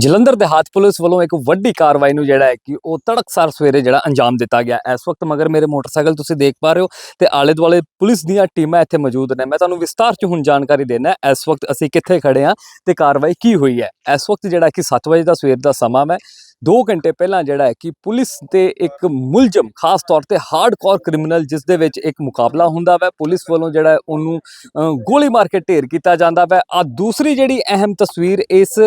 Jalandhar ਦੇਹਾਤ police ਵੱਲੋਂ ਇੱਕ ਵੱਡੀ ਕਾਰਵਾਈ ਨੂੰ ਜਿਹੜਾ ਹੈ ਕਿ ਉਹ ਤੜਕਸਾਰ ਸਵੇਰੇ ਜਿਹੜਾ ਅੰਜਾਮ ਦਿੱਤਾ ਗਿਆ। ਇਸ ਵਕਤ ਮਗਰ ਮੇਰੇ ਮੋਟਰਸਾਈਕਲ ਤੁਸੀਂ ਦੇਖ ਪਾ ਰਹੇ ਹੋ ਤੇ ਆਲੇ ਦੁਆਲੇ ਪੁਲਿਸ ਦੀਆਂ ਟੀਮਾਂ ਇੱਥੇ ਮੌਜੂਦ ਨੇ। ਮੈਂ ਤੁਹਾਨੂੰ ਵਿਸਤਾਰ ਚ ਹੁਣ ਜਾਣਕਾਰੀ ਦੇਣਾ ਇਸ ਵਕਤ ਅਸੀਂ ਕਿੱਥੇ ਖੜੇ ਹਾਂ ਤੇ ਕਾਰਵਾਈ ਕੀ ਹੋਈ ਹੈ। ਇਸ ਵਕਤ ਜਿਹੜਾ ਕਿ 7 ਵਜੇ ਦਾ ਸਵੇਰ ਦਾ ਸਮਾਂ ਹੈ। 2 ਘੰਟੇ ਪਹਿਲਾਂ ਜਿਹੜਾ ਹੈ ਕਿ ਪੁਲਿਸ ਤੇ ਇੱਕ ਮੁਲਜ਼ਮ, ਖਾਸ ਤੌਰ ਤੇ ਹਾਰਡਕੋਰ ਕ੍ਰਿਮੀਨਲ ਜਿਸ ਦੇ ਵਿੱਚ ਇੱਕ ਮੁਕਾਬਲਾ ਹੁੰਦਾ ਵੈ, ਪੁਲਿਸ ਵੱਲੋਂ ਜਿਹੜਾ ਉਹਨੂੰ ਗੋਲੀ ਮਾਰ ਕੇ ਢੇਰ ਕੀਤਾ ਜਾਂਦਾ ਵੈ। ਆ ਦੂਸਰੀ ਜਿਹੜੀ ਅਹਿਮ ਤਸਵੀਰ ਇਸ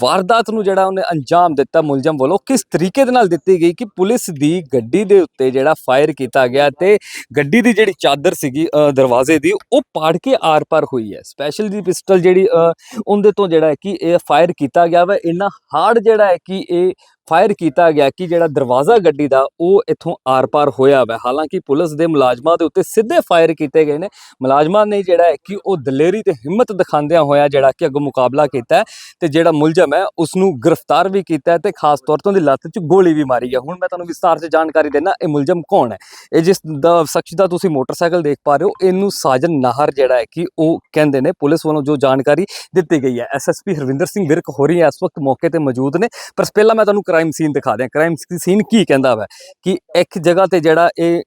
ਵਾਰ ਵਾਰਦਾਤ ਨੂੰ ਜਿਹੜਾ ਉਹਨੇ ਅੰਜਾਮ ਦਿੱਤਾ ਮੁਲਜ਼ਮ ਵੱਲੋਂ ਕਿਸ ਤਰੀਕੇ ਦੇ ਨਾਲ ਦਿੱਤੀ ਗਈ ਕਿ ਪੁਲਿਸ ਦੀ ਗੱਡੀ ਦੇ ਉੱਤੇ ਜਿਹੜਾ ਫਾਇਰ ਕੀਤਾ ਗਿਆ ਤੇ ਗੱਡੀ ਦੀ ਜਿਹੜੀ ਚਾਦਰ ਸੀਗੀ ਅ, ਦਰਵਾਜ਼ੇ ਦੀ ਉਹ ਪਾੜ ਕੇ ਆਰ-ਪਾਰ ਹੋਈ ਹੈ। ਸਪੈਸ਼ਲ ਦੀ ਪਿਸਟਲ ਜਿਹੜੀ ਅ, ਉਹਦੇ ਤੋਂ ਜਿਹੜਾ ਹੈ ਕਿ ਇਹ ਫਾਇਰ ਕੀਤਾ ਗਿਆ ਵਾ। ਇੰਨਾ ਹਾਰਡ ਜਿਹੜਾ ਹੈ ਕਿ ਇਹ ਫਾਇਰ ਕੀਤਾ ਗਿਆ ਕਿ ਜਿਹੜਾ ਦਰਵਾਜ਼ਾ ਗੱਡੀ ਦਾ ਉਹ ਇੱਥੋਂ ਆਰ-ਪਾਰ ਹੋਇਆ ਵਾ। ਹਾਲਾਂਕਿ ਪੁਲਿਸ ਦੇ ਮੁਲਾਜ਼ਮਾਂ ਦੇ ਉੱਤੇ ਸਿੱਧੇ ਫਾਇਰ ਕੀਤੇ ਗਏ ਨੇ। ਮੁਲਾਜ਼ਮਾਂ ਨੇ ਜਿਹੜਾ ਹੈ ਕਿ ਉਹ ਦਲੇਰੀ ਤੇ ਹਿੰਮਤ ਦਿਖਾਉਂਦਿਆਂ ਹੋਇਆ ਜਿਹੜਾ ਕਿ ਅੱਗੋਂ ਮੁਕਾਬਲਾ ਕੀਤਾ ਹੈ ਤੇ ਜਿਹੜਾ ਮੁਲਜ਼ਮ ਹੈ ਉਸ ਨੂੰ ਗ੍ਰਿਫਤਾਰ ਵੀ ਕੀਤਾ ਹੈ ਤੇ ਖਾਸ ਤੌਰ ਤੇ ਉਹਦੀ ਲੱਤ 'ਚ ਗੋਲੀ ਵੀ ਮਾਰੀ ਹੈ। ਹੁਣ ਮੈਂ ਤੁਹਾਨੂੰ ਵਿਸਤਾਰ 'ਚ ਜਾਣਕਾਰੀ ਦੇਣਾ ਇਹ ਮੁਲਜ਼ਮ ਕੌਣ ਹੈ? ਇਹ ਜਿਸ ਦਾ ਸ਼ਖਸ ਦਾ ਤੁਸੀਂ ਮੋਟਰਸਾਈਕਲ ਦੇਖ ਪਾ ਰਹੇ ਹੋ, ਇਹਨੂੰ ਸਾਜਨ ਨਾਹਰ ਜਿਹੜਾ ਹੈ ਕਿ ਉਹ ਕਹਿੰਦੇ ਨੇ। ਪੁਲਿਸ ਵੱਲੋਂ ਜੋ ਜਾਣਕਾਰੀ ਦਿੱਤੀ ਗਈ ਹੈ। ਐਸਐਸਪੀ ਹਰਵਿੰਦਰ ਸਿੰਘ ਵਿਰਕ ਹੋਰੀ ਹੈ ਇਸ ਵਕਤ ਮੌਕੇ ਤੇ ਮੌਜੂਦ ਨੇ। ਪਰ ਪਹਿਲਾਂ ਮੈਂ ਤੁਹਾਨੂੰ ਕ੍ਰਾਈਮ ਸੀਨ ਦਿਖਾ ਦਿਆਂ। ਕ੍ਰਾਈਮ ਸੀਨ ਕੀ ਕਹਿੰਦਾ ਵਾ? ਕਿ ਇੱਕ ਜਗ੍ਹਾ ਤੇ ਜਿਹੜਾ ਇਹ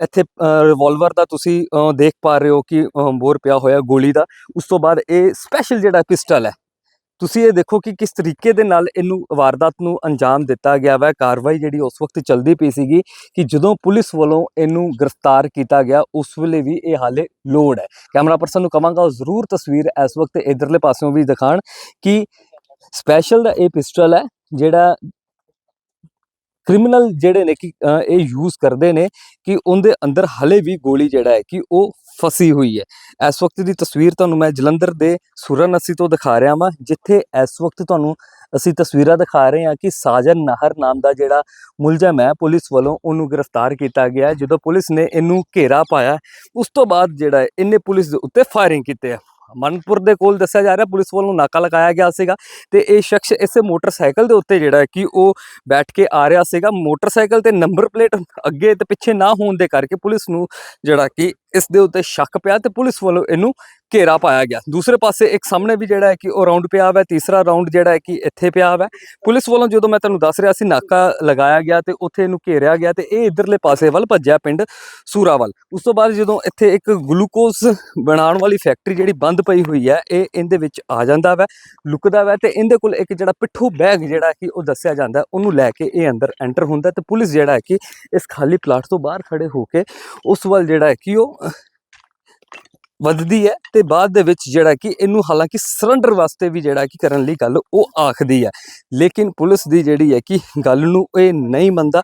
ਇੱਥੇ ਰਿਵਾਲਵਰ ਦਾ ਤੁਸੀਂ ਦੇਖ ਪਾ ਰਹੇ ਹੋ ਕਿ ਬੋਰ ਪਿਆ ਹੋਇਆ ਗੋਲੀ ਦਾ। ਉਸ ਤੋਂ ਬਾਅਦ ਇਹ ਸਪੈਸ਼ਲ ਜਿਹੜਾ ਪਿਸਟਲ ਹੈ, ਤੁਸੀਂ ਇਹ ਦੇਖੋ ਕਿ ਕਿਸ ਤਰੀਕੇ ਦੇ ਨਾਲ ਇਹਨੂੰ ਵਾਰਦਾਤ ਨੂੰ ਅੰਜਾਮ ਦਿੱਤਾ ਗਿਆ ਵਾ। ਕਾਰਵਾਈ ਜਿਹੜੀ ਉਸ ਵਕਤ ਚੱਲਦੀ ਪਈ ਸੀਗੀ ਕਿ ਜਦੋਂ ਪੁਲਿਸ ਵੱਲੋਂ ਇਹਨੂੰ ਗ੍ਰਿਫਤਾਰ ਕੀਤਾ ਗਿਆ, ਉਸ ਵੇਲੇ ਵੀ ਇਹ ਹਾਲੇ ਲੋੜ ਹੈ। ਕੈਮਰਾ ਪਰਸਨ ਨੂੰ ਕਵਾਂਗਾ ਉਹ ਜ਼ਰੂਰ ਤਸਵੀਰ ਇਸ ਵਕਤ ਇਧਰਲੇ ਪਾਸਿਓਂ ਵੀ ਦਿਖਾਣ ਕਿ ਸਪੈਸ਼ਲ ਦਾ ਇਹ ਪਿਸਟਲ ਹੈ ਜਿਹੜਾ ਕ੍ਰਿਮੀਨਲ ਜਿਹੜੇ ਨੇ ਕਿ ਇਹ ਯੂਜ਼ ਕਰਦੇ ਨੇ ਕਿ ਉਹਦੇ ਅੰਦਰ ਹਲੇ ਵੀ ਗੋਲੀ ਜਿਹੜਾ ਹੈ ਕਿ ਉਹ ਫਸੀ ਹੋਈ ਹੈ। ਇਸ ਵਕਤ ਦੀ ਤਸਵੀਰ ਤੁਹਾਨੂੰ ਮੈਂ ਜਲੰਧਰ ਦੇ ਸੁਰਨਸੀ ਤੋਂ ਦਿਖਾ ਰਿਹਾ ਵਾਂ, ਜਿੱਥੇ ਇਸ ਵਕਤ ਤੁਹਾਨੂੰ ਅਸੀਂ ਤਸਵੀਰਾਂ ਦਿਖਾ ਰਹੇ ਹਾਂ ਕਿ ਸਾਜਨ ਨਾਹਰ ਨਾਮ ਦਾ ਜਿਹੜਾ ਮੁਲਜ਼ਮ ਹੈ, ਪੁਲਿਸ ਵੱਲੋਂ ਉਹਨੂੰ ਗ੍ਰਿਫਤਾਰ ਕੀਤਾ ਗਿਆ ਜਦੋਂ ਪੁਲਿਸ ਨੇ ਇਹਨੂੰ ਘੇਰਾ ਪਾਇਆ, ਉਸ ਤੋਂ ਬਾਅਦ ਜਿਹੜਾ ਇਹਨੇ ਪੁਲਿਸ ਦੇ ਉੱਤੇ ਫਾਇਰਿੰਗ ਕੀਤੀ ਹੈ ਮਨਪੁਰ ਦੇ ਕੋਲ ਦੱਸਿਆ ਜਾ ਰਿਹਾ, ਪੁਲਿਸ ਵੱਲੋਂ ਨਾਕਾ ਲਗਾਇਆ ਗਿਆ ਸੀਗਾ ਤੇ ਇਹ ਸ਼ਖਸ ਇਸੇ ਮੋਟਰਸਾਈਕਲ ਦੇ ਉੱਤੇ ਜਿਹੜਾ ਕਿ ਉਹ ਬੈਠ ਕੇ ਆ ਰਿਹਾ ਸੀਗਾ। ਮੋਟਰਸਾਈਕਲ ਤੇ ਨੰਬਰ ਪਲੇਟ ਅੱਗੇ ਤੇ ਪਿੱਛੇ ਨਾ ਹੋਣ ਦੇ ਕਰਕੇ ਪੁਲਿਸ ਨੂੰ ਜਿਹੜਾ ਕਿ ਇਸ ਦੇ ਉੱਤੇ ਸ਼ੱਕ ਪਿਆ ਤੇ ਪੁਲਿਸ ਵੱਲੋਂ ਇਹਨੂੰ ਘੇਰਾ ਪਾਇਆ ਗਿਆ। ਦੂਸਰੇ ਪਾਸੇ ਇੱਕ ਸਾਹਮਣੇ ਵੀ ਜਿਹੜਾ ਹੈ ਕਿ ਉਹ ਰਾਉਂਡ ਪਿਆ ਹੋਇਆ, ਤੀਸਰਾ ਰਾਉਂਡ ਜਿਹੜਾ ਹੈ ਕਿ ਇੱਥੇ ਪਿਆ ਹੋਇਆ। ਪੁਲਿਸ ਵੱਲੋਂ ਜਦੋਂ ਮੈਂ ਤੁਹਾਨੂੰ ਦੱਸ ਰਿਹਾ ਸੀ, ਨਾਕਾ ਲਗਾਇਆ ਗਿਆ ਤੇ ਉੱਥੇ ਇਹਨੂੰ ਘੇਰਿਆ ਗਿਆ ਤੇ ਇਹ ਇਧਰਲੇ ਪਾਸੇ ਵੱਲ ਭੱਜਿਆ ਪਿੰਡ ਸੂਰਾਵਲ। ਉਸ ਤੋਂ ਬਾਅਦ ਜਦੋਂ ਇੱਥੇ ਇੱਕ ਗਲੂਕੋਜ਼ ਬਣਾਉਣ ਵਾਲੀ ਫੈਕਟਰੀ ਜਿਹੜੀ ਬੰਦ ਪਈ ਹੋਈ ਹੈ, ਇਹ ਇਹਦੇ ਵਿੱਚ ਆ ਜਾਂਦਾ ਵੈ, ਲੁਕਦਾ ਵੈ ਤੇ ਇਹਦੇ ਕੋਲ ਇੱਕ ਜਿਹੜਾ ਪਿੱਠੂ ਬੈਗ ਜਿਹੜਾ ਕਿ ਉਹ ਦੱਸਿਆ ਜਾਂਦਾ, ਉਹਨੂੰ ਲੈ ਕੇ ਇਹ ਅੰਦਰ ਐਂਟਰ ਹੁੰਦਾ ਤੇ ਪੁਲਿਸ ਜਿਹੜਾ ਹੈ ਕਿ ਇਸ ਖਾਲੀ ਪਲਾਟ ਤੋਂ ਬਾਹਰ ਖੜੇ ਹੋ ਕੇ ਉਸ ਵੱਲ ਜਿਹੜਾ ਹੈ ਕਿ ਉਹ ਵੱਧਦੀ ਹੈ ਤੇ ਬਾਅਦ ਦੇ ਵਿੱਚ ਜਿਹੜਾ ਕਿ ਇਹਨੂੰ ਹਾਲਾਂਕਿ ਸਰੈਂਡਰ ਵਾਸਤੇ ਵੀ ਜਿਹੜਾ ਕਿ ਕਰਨ ਲਈ ਗੱਲ ਉਹ ਆਖਦੀ ਹੈ। ਲੇਕਿਨ ਪੁਲਿਸ ਦੀ ਜਿਹੜੀ ਹੈ ਕਿ ਗੱਲ ਨੂੰ ਇਹ ਨਹੀਂ ਮੰਨਦਾ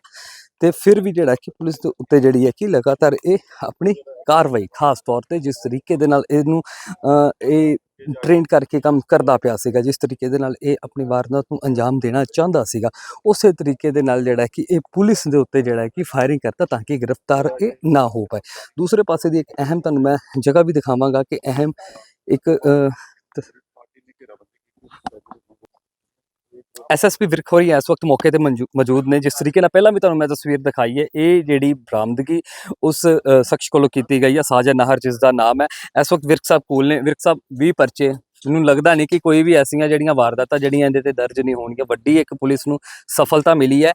ਤੇ ਫਿਰ ਵੀ ਜਿਹੜਾ ਕਿ ਪੁਲਿਸ ਦੇ ਉੱਤੇ ਜਿਹੜੀ ਹੈ ਕਿ ਲਗਾਤਾਰ ਇਹ ਆਪਣੀ ਕਾਰਵਾਈ ਖਾਸ ਤੌਰ ਤੇ ਜਿਸ ਤਰੀਕੇ ਦੇ ਨਾਲ ਇਹਨੂੰ ਅਹ, ਇਹ ਟ੍ਰੇਨ ਕਰਕੇ ਕੰਮ ਕਰਦਾ ਪਿਆ ਸੀਗਾ, ਜਿਸ ਤਰੀਕੇ ਦੇ ਨਾਲ ਇਹ ਆਪਣੀ ਵਾਰਦਾਤ ਨੂੰ ਅੰਜਾਮ ਦੇਣਾ ਚਾਹੁੰਦਾ ਸੀਗਾ। ਉਸੇ ਤਰੀਕੇ ਦੇ ਨਾਲ ਜਿਹੜਾ ਕਿ ਇਹ ਪੁਲਿਸ ਦੇ ਉੱਤੇ ਜਿਹੜਾ ਕਿ ਫਾਇਰਿੰਗ ਕਰਤਾ ਤਾਂ ਕਿ ਗ੍ਰਿਫਤਾਰ ਇਹ ਨਾ ਹੋ ਪਾਏ। ਦੂਸਰੇ ਪਾਸੇ ਦੀ ਇੱਕ ਅਹਿਮ ਤੁਹਾਨੂੰ ਮੈਂ ਜਗ੍ਹਾ ਵੀ ਦਿਖਾਵਾਂਗਾ ਕਿ ਅਹਿਮ ਇੱਕ ਐਸਐਸਪੀ ਵਿਰਖੋਰੀ ਇਸ ਵਕਤ ਮੌਕੇ ਤੇ ਮੌਜੂ- ਮੌਜੂਦ ਨੇ। ਜਿਸ ਤਰੀਕੇ ਨਾਲ ਪਹਿਲਾਂ ਵੀ ਤੁਹਾਨੂੰ ਮੈਂ ਤਸਵੀਰ ਦਿਖਾਈ ਹੈ, ਇਹ ਜਿਹੜੀ ਬਰਾਮਦਗੀ ਉਸ ਸ਼ਖਸ ਕੋਲੋਂ ਕੀਤੀ ਗਈ ਹੈ ਸਾਜਨ ਨਾਹਰ, ਜਿਸ ਦਾ ਨਾਮ ਹੈ। ਇਸ ਵਕਤ ਵਿਰਕ ਸਾਹਿਬ ਕੋਲ ਨੇ। ਵਿਰਕ ਸਾਹਿਬ 20 ਪਰਚੇ, ਮੈਨੂੰ ਲੱਗਦਾ ਨਹੀਂ ਕਿ ਕੋਈ ਵੀ ਐਸੀਆਂ ਜਿਹੜੀਆਂ ਵਾਰਦਾਤਾਂ, ਜਿਹੜੀਆਂ ਇਹਦੇ ਤੇ ਦਰਜ ਨਹੀਂ ਹੋਣਗੀਆਂ, ਵੱਡੀ ਇੱਕ ਪੁਲਿਸ ਨੂੰ ਸਫਲਤਾ ਮਿਲੀ ਹੈ।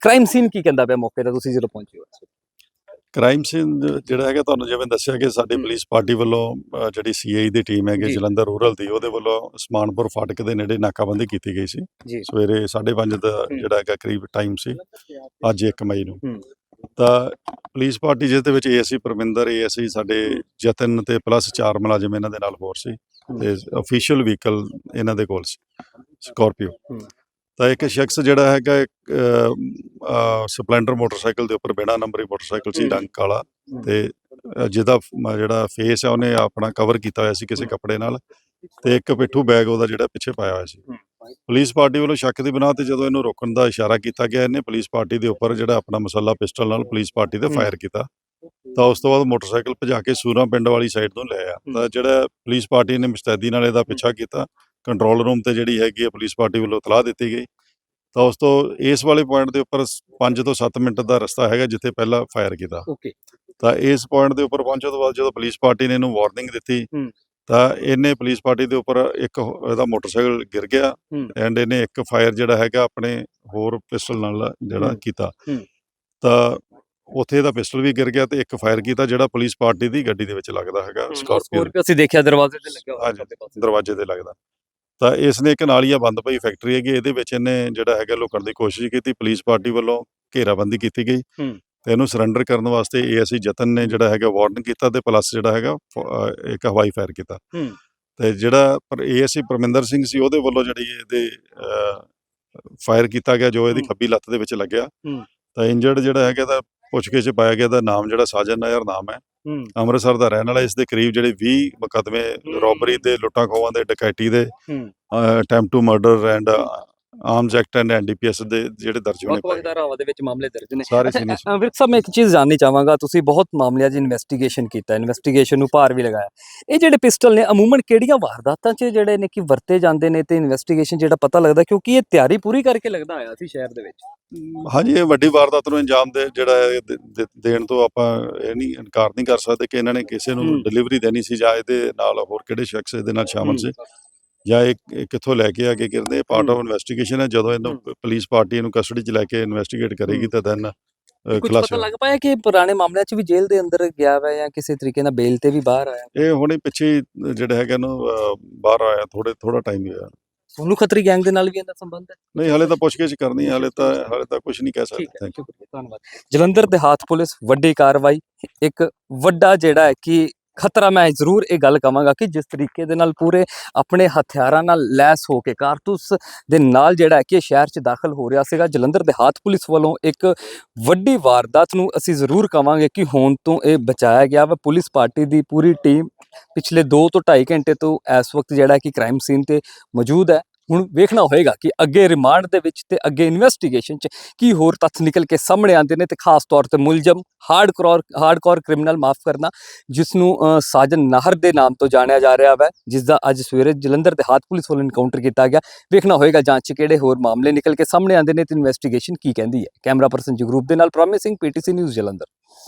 ਕ੍ਰਾਈਮ ਸੀਨ ਕੀ ਕਹਿੰਦਾ ਪਿਆ ਮੌਕੇ ਤੇ? ਤੁਸੀਂ ਜਦੋਂ ਪਹੁੰਚੇ ਹੋ ਕ੍ਰਾਈਮ ਸੀਨ ਜਿਹੜਾ ਹੈਗਾ ਤੁਹਾਨੂੰ ਜਿਵੇਂ ਦੱਸਿਆ ਕਿ ਸਾਡੀ। ਪੁਲਿਸ ਪਾਰਟੀ ਵੱਲੋਂ ਜਿਹੜੀ ਸੀਆਈ ਦੀ ਟੀਮ ਹੈਗੀ। ਜਲੰਧਰ ਰੂਰਲ ਦੀ ਉਹਦੇ ਵੱਲੋਂ ਉਸਮਾਨਪੁਰ ਫਾਟਕ ਦੇ ਨੇੜੇ ਨਾਕਾਬੰਦੀ ਕੀਤੀ ਗਈ ਸੀ ਸਵੇਰੇ 5:30 ਦਾ। ਜਿਹੜਾ ਹੈਗਾ ਕਰੀਬ ਟਾਈਮ ਸੀ ਅੱਜ 1 ਮਈ ਨੂੰ। ਤਾਂ ਪੁਲਿਸ ਪਾਰਟੀ ਜਿਸ ਦੇ ਵਿੱਚ ਏਐਸਸੀ ਪਰਮਿੰਦਰ ਏਐਸਸੀ ਸਾਡੇ ਜਤਨ ਤੇ ਪਲੱਸ 4 ਮੁਲਾਜ਼ਮ ਇਹਨਾਂ ਦੇ ਨਾਲ ਹੋਰ ਸੀ। ਤੇ ਅਫੀਸ਼ੀਅਲ ਵਹੀਕਲ ਇਹਨਾਂ ਦੇ ਕੋਲ ਸੀ ਸਕਾਰਪੀਓ। ਤਾਂ ਇੱਕ ਸ਼ਖਸ ਜਿਹੜਾ ਹੈਗਾ ਇੱਕ ਸਪਲੈਂਡਰ ਮੋਟਰਸਾਈਕਲ ਦੇ ਉੱਪਰ ਬਿਨਾ ਨੰਬਰੀ ਮੋਟਰਸਾਈਕਲ ਸੀ ਕਾਲਾ ਹਮ। ਤੇ ਜਿਹਦਾ ਜਿਹੜਾ ਫੇਸ ਹੈ ਉਹਨੇ ਆਪਣਾ ਕਵਰ ਕੀਤਾ ਹੋਇਆ ਸੀ ਕਿਸੇ ਕੱਪੜੇ ਨਾਲ ਤੇ ਇੱਕ ਪਿੱਠੂ ਬੈਗ ਉਹਦਾ ਜਿਹੜਾ ਪਿੱਛੇ ਪਾਇਆ ਹੋਇਆ ਸੀ। ਪੁਲਿਸ ਪਾਰਟੀ ਵੱਲੋਂ ਸ਼ੱਕ ਦੀ ਬਿਨਾਂ ਤੇ ਜਦੋਂ ਇਹਨੂੰ ਰੋਕਣ ਦਾ ਇਸ਼ਾਰਾ ਕੀਤਾ ਗਿਆ ਇਹਨੇ ਪੁਲਿਸ ਪਾਰਟੀ ਦੇ ਉੱਪਰ ਜਿਹੜਾ ਆਪਣਾ ਮਸਲਾ ਪਿਸਟਲ ਨਾਲ ਪੁਲਿਸ ਪਾਰਟੀ ਤੇ। ਫਾਇਰ ਕੀਤਾ। ਤਾਂ ਉਸ ਤੋਂ ਬਾਅਦ ਮੋਟਰਸਾਈਕਲ ਭਜਾ ਕੇ ਸੂਰਾ ਪਿੰਡ ਵਾਲੀ ਸਾਈਡ ਤੋਂ ਲੈ ਆ ਤਾਂ ਜਿਹੜਾ ਪੁਲਿਸ ਪਾਰਟੀ ਨੇ ਮੁਸਤੈਦੀ ਨਾਲ ਇਹਦਾ ਪਿੱਛਾ ਕੀਤਾ ਕੰਟਰੋਲ ਰੂਮ ਤੇ ਜਿਹੜੀ ਹੈਗੀ ਪੁਲਿਸ ਪਾਰਟੀ ਵੱਲੋਂ ਇਤਲਾਹ ਦਿੱਤੀ ਗਈ ਤਾਂ ਉਸ ਤੋਂ ਇਸ ਵਾਲੇ ਪੁਆਇੰਟ ਦੇ ਉੱਪਰ 5 ਤੋਂ 7 ਮਿੰਟ ਦਾ ਰਸਤਾ ਹੈਗਾ ਜਿੱਥੇ ਪਹਿਲਾਂ ਫਾਇਰ ਕੀਤਾ ਓਕੇ ਤਾਂ ਇਸ ਪੁਆਇੰਟ ਦੇ ਉੱਪਰ ਪਹੁੰਚਣ ਤੋਂ ਬਾਅਦ ਜਦੋਂ ਪੁਲਿਸ ਪਾਰਟੀ ਨੇ ਇਹਨੂੰ ਵਾਰਨਿੰਗ ਦਿੱਤੀ। ਤਾਂ ਇਹਨੇ ਪੁਲਿਸ ਪਾਰਟੀ ਦੇ ਉੱਪਰ ਇੱਕ ਇਹਦਾ ਮੋਟਰਸਾਈਕਲ ਗਿਰ ਗਿਆ। ਐਂਡ ਇਹਨੇ ਇੱਕ ਫਾਇਰ ਜਿਹੜਾ ਹੈਗਾ ਆਪਣੇ ਹੋਰ ਪਿਸਟਲ ਨਾਲ ਜਿਹੜਾ। ਕੀਤਾ। ਤਾਂ ਉੱਥੇ ਇਹਦਾ ਪਿਸਟਲ ਵੀ ਗਿਰ ਗਿਆ ਤੇ ਇੱਕ ਫਾਇਰ ਕੀਤਾ ਜਿਹੜਾ ਪੁਲਿਸ ਪਾਰਟੀ ਦੀ ਗੱਡੀ ਦੇ ਵਿੱਚ ਲੱਗਦਾ ਹੈਗਾ ਸਕਾਰਪੀਓ ਅਸੀਂ ਦੇਖਿਆ ਦਰਵਾਜ਼ੇ ਤੇ ਲੱਗਿਆ ਹੋਇਆ। ਦਰਵਾਜ਼ੇ ਤੇ ਲੱਗਦਾ ਤਾਂ ਇਸ ਨੇ ਇੱਕ ਨਾਲੀਆ ਬੰਦ ਪਈ ਫੈਕਟਰੀ ਹੈਗੀ ਇਹਦੇ ਵਿੱਚ ਇਹਨੇ ਜਿਹੜਾ ਹੈਗਾ ਲੁਕਣ ਦੀ ਕੋਸ਼ਿਸ਼ ਕੀਤੀ ਪੁਲਿਸ ਪਾਰਟੀ ਵੱਲੋਂ ਘੇਰਾਬੰਦੀ ਕੀਤੀ ਗਈ। ਤੇ ਇਹਨੂੰ ਸਰੈਂਡਰ ਕਰਨ ਵਾਸਤੇ ਏਐਸਸੀ ਜਤਨ ਨੇ ਜਿਹੜਾ ਹੈਗਾ ਵਾਰਨ ਕੀਤਾ ਤੇ ਪਲੱਸ ਜਿਹੜਾ ਹੈਗਾ ਇੱਕ ਹਵਾਈ ਫਾਇਰ ਕੀਤਾ। ਤੇ ਜਿਹੜਾ ਪਰ ਏਐਸਸੀ ਪਰਮਿੰਦਰ ਸਿੰਘ ਸੀ ਉਹਦੇ ਵੱਲੋਂ ਜਿਹੜੀ ਇਹਦੇ ਫਾਇਰ ਕੀਤਾ ਗਿਆ ਜੋ ਇਹਦੀ। ਖੱਬੀ ਲੱਤ ਦੇ ਵਿੱਚ ਲੱਗਿਆ। ਤਾਂ ਇੰਜਰਡ ਜਿਹੜਾ ਹੈਗਾ ਦਾ ਪੁੱਛਗਿੱਛ 'ਚ ਪਾਇਆ ਗਿਆ ਦਾ ਨਾਮ ਜਿਹੜਾ ਸਾਜਨ ਨਾਇਰ ਨਾਮ ਹੂੰ ਅੰਮ੍ਰਿਤਸਰ ਦਾ ਰਹਿਣ ਵਾਲਾ ਇਸ ਦੇ ਕਰੀਬ ਜਿਹੜੇ 20 ਮੁਕੱਦਮੇ। ਰੋਬਰੀ ਦੇ ਲੁੱਟਾਂ ਖੋਹਾਂ ਦੇ ਡਕੈਤੀ ਦੇ attempt to murder and arms act and NDPS ਦੇ ਜਿਹੜੇ ਦਰਜ ਹੋਣੇ ਵੱਖ ਧਾਰਾਵਾਂ ਦੇ ਵਿੱਚ ਮਾਮਲੇ ਦਰਜ ਨੇ। ਸਾਰੇ ਅੱਛਾ, ਸੀਨੀਅਰ ਅ, ਵਿਰਕ ਸਾਹਿਬ ਮੈਂ ਇੱਕ ਚੀਜ਼ ਜਾਣਨੀ ਚਾਹਾਂਗਾ ਤੁਸੀਂ ਬਹੁਤ ਮਾਮਲਿਆਂ 'ਚ ਇਨਵੈਸਟੀਗੇਸ਼ਨ ਕੀਤਾ ਇਨਵੈਸਟੀਗੇਸ਼ਨ ਨੂੰ ਭਾਰ ਵੀ ਲਗਾਇਆ। ਇਹ ਜਿਹੜੇ ਪਿਸਟਲ ਨੇ ਅਮੂਮਨ ਕਿਹੜੀਆਂ ਵਾਰਦਾਤਾਂ 'ਚ ਜਿਹੜੇ ਨੇ ਕਿ ਵਰਤੇ ਜਾਂਦੇ ਨੇ ਤੇ ਇਨਵੈਸਟੀਗੇਸ਼ਨ ਜਿਹੜਾ ਪਤਾ ਲੱਗਦਾ ਕਿਉਂਕਿ ਇਹ ਤਿਆਰੀ ਪੂਰੀ ਕਰਕੇ ਲੱਗਦਾ ਆਇਆ ਸੀ ਸ਼ਹਿਰ ਦੇ ਵਿੱਚ। ਹਾਂਜੀ ਇਹ ਵੱਡੀ ਵਾਰਦਾਤ ਨੂੰ ਅੰਜਾਮ ਦੇ ਜਿਹੜਾ ਹੈ ਦੇ- ਦੇ- ਦੇਣ ਤੋਂ ਆਪਾਂ ਇਹ ਨਹੀਂ ਇਨਕਾਰ ਨਹੀਂ ਕਰ ਸਕਦੇ ਕਿ ਇਹਨਾਂ ਨੇ ਕਿਸੇ ਨੂੰ ਹੂੰ। ਡਿਲੀਵਰੀ ਦੇਣੀ ਸੀ ਜਾਂ ਇਹਦੇ ਨਾਲ ਹੋਰ ਕਿਹੜੇ ਸ਼ਖਸ ਇਹਦੇ ਨਾਲ ਸ਼ਾਮਲ ਸੀ। ਜਾਂ ਇਹ ਕਿੱਥੋਂ ਲੈ ਕੇ ਆ ਕੇ ਕਰਦੇ ਪਾਰਟ ਆਫ ਇਨਵੈਸਟੀਗੇਸ਼ਨ ਹੈ। ਜਦੋਂ ਇਹਨੂੰ ਪੁਲਿਸ ਪਾਰਟੀ ਇਹਨੂੰ ਕਸਟਡੀ 'ਚ ਲੈ ਕੇ ਇਨਵੈਸਟੀਗੇਟ ਕਰੇਗੀ। ਤਾਂ ਦੈਨ ਕੁਝ ਪਤਾ ਲੱਗ ਪਾਇਆ ਕਿ ਪੁਰਾਣੇ ਮਾਮਲਿਆਂ 'ਚ ਵੀ ਜੇਲ੍ਹ ਦੇ ਅੰਦਰ ਗਿਆ ਵਾ ਜਾਂ ਕਿਸੇ ਤਰੀਕੇ ਨਾਲ ਬੇਲ ਤੇ ਵੀ ਬਾਹਰ ਆਇਆ? ਇਹ ਹੁਣੇ ਪਿੱਛੇ ਜਿਹੜਾ ਹੈਗਾ ਅਹ, ਬਾਹਰ ਆਇਆ ਥੋੜੇ ਥੋੜਾ ਟਾਈਮ ਹੋਇਆ। ਸੋਨੂ ਖੱਤਰੀ ਗੈਂਗ ਦੇ ਨਾਲ ਵੀ ਇਹਦਾ ਸੰਬੰਧ ਹੈ? ਨਹੀਂ ਹਲੇ ਤਾਂ ਪੁੱਛਗਿੱਛ ਕਰਨੀ ਹੈ ਹਲੇ ਤਾਂ ਹਲੇ ਤਾਂ ਕੁਝ ਨਹੀਂ ਕਹਿ ਸਕਦੇ you. ਸ਼ੁਕਰੀਆ ਧੰਨਵਾਦ। ਜਲੰਧਰ ਦੇਹਾਤ ਪੁਲਿਸ ਵੱਡੀ ਕਾਰਵਾਈ ਇੱਕ ਵੱਡਾ ਜਿਹੜਾ ਹੈ ਕਿ ਖਤਰਾ ਮੈਂ ਜ਼ਰੂਰ ਇਹ ਗੱਲ ਕਵਾਂਗਾ ਕਿ ਜਿਸ ਤਰੀਕੇ ਦੇ ਨਾਲ ਪੂਰੇ ਆਪਣੇ ਹਥਿਆਰਾਂ ਨਾਲ ਲੈਸ ਹੋ ਕੇ ਕਾਰਤੂਸ ਦੇ ਨਾਲ ਜਿਹੜਾ ਹੈ ਕਿ ਇਹ ਸ਼ਹਿਰ 'ਚ ਦਾਖਲ ਹੋ ਰਿਹਾ ਸੀਗਾ, ਜਲੰਧਰ ਦੇਹਾਤ ਪੁਲਿਸ ਵੱਲੋਂ ਇੱਕ ਵੱਡੀ ਵਾਰਦਾਤ ਨੂੰ ਅਸੀਂ ਜ਼ਰੂਰ ਕਵਾਂਗੇ ਕਿ ਹੋਣ ਤੋਂ ਇਹ ਬਚਾਇਆ ਗਿਆ ਵਾ। ਪੁਲਿਸ ਪਾਰਟੀ ਦੀ ਪੂਰੀ ਟੀਮ ਪਿਛਲੇ 2 ਤੋਂ 2.5 ਘੰਟੇ ਤੋਂ ਇਸ ਵਕਤ ਜਿਹੜਾ ਕਿ ਕ੍ਰਾਈਮ ਸੀਨ ਤੇ ਮੌਜੂਦ ਹੈ। ਹੁਣ ਵੇਖਣਾ ਹੋਏਗਾ ਕਿ ਅੱਗੇ ਰਿਮਾਂਡ ਦੇ ਵਿੱਚ ਤੇ ਅੱਗੇ ਇਨਵੈਸਟੀਗੇਸ਼ਨ 'ਚ ਕੀ ਹੋਰ ਤੱਥ ਨਿਕਲ ਕੇ ਸਾਹਮਣੇ ਆਉਂਦੇ ਨੇ ਤੇ ਖਾਸ ਤੌਰ ਤੇ ਮੁਲਜ਼ਮ ਹਾਰਡਕੋਰ ਹਾਰਡਕੋਰ ਕ੍ਰਿਮੀਨਲ ਮਾਫ ਕਰਨਾ ਜਿਸ ਨੂੰ ਸਾਜਨ ਨਾਹਰ ਦੇ ਨਾਮ ਤੋਂ ਜਾਣਿਆ ਜਾ ਰਿਹਾ ਹੈ ਜਿਸ ਦਾ ਅੱਜ ਸਵੇਰੇ ਜਲੰਧਰ ਦੇ ਹਾਥ ਪੁਲਿਸ ਵੱਲੋਂ ਇਨਕਾਊਂਟਰ ਕੀਤਾ ਗਿਆ। ਵੇਖਣਾ ਹੋਏਗਾ ਜਾਂਚ 'ਚ ਕਿਹੜੇ ਹੋਰ ਮਾਮਲੇ ਨਿਕਲ ਕੇ ਸਾਹਮਣੇ ਆਉਂਦੇ ਨੇ ਤੇ ਇਨਵੈਸਟੀਗੇਸ਼ਨ ਕੀ ਕਹਿੰਦੀ ਹੈ। ਕੈਮਰਾ ਪਰਸਨ ਜਗਰੂਪ ਦੇ ਨਾਲ ਪ੍ਰੋਮਿਸਿੰਗ, ਪੀਟੀਸੀ ਨਿਊਜ਼ ਜਲੰਧਰ।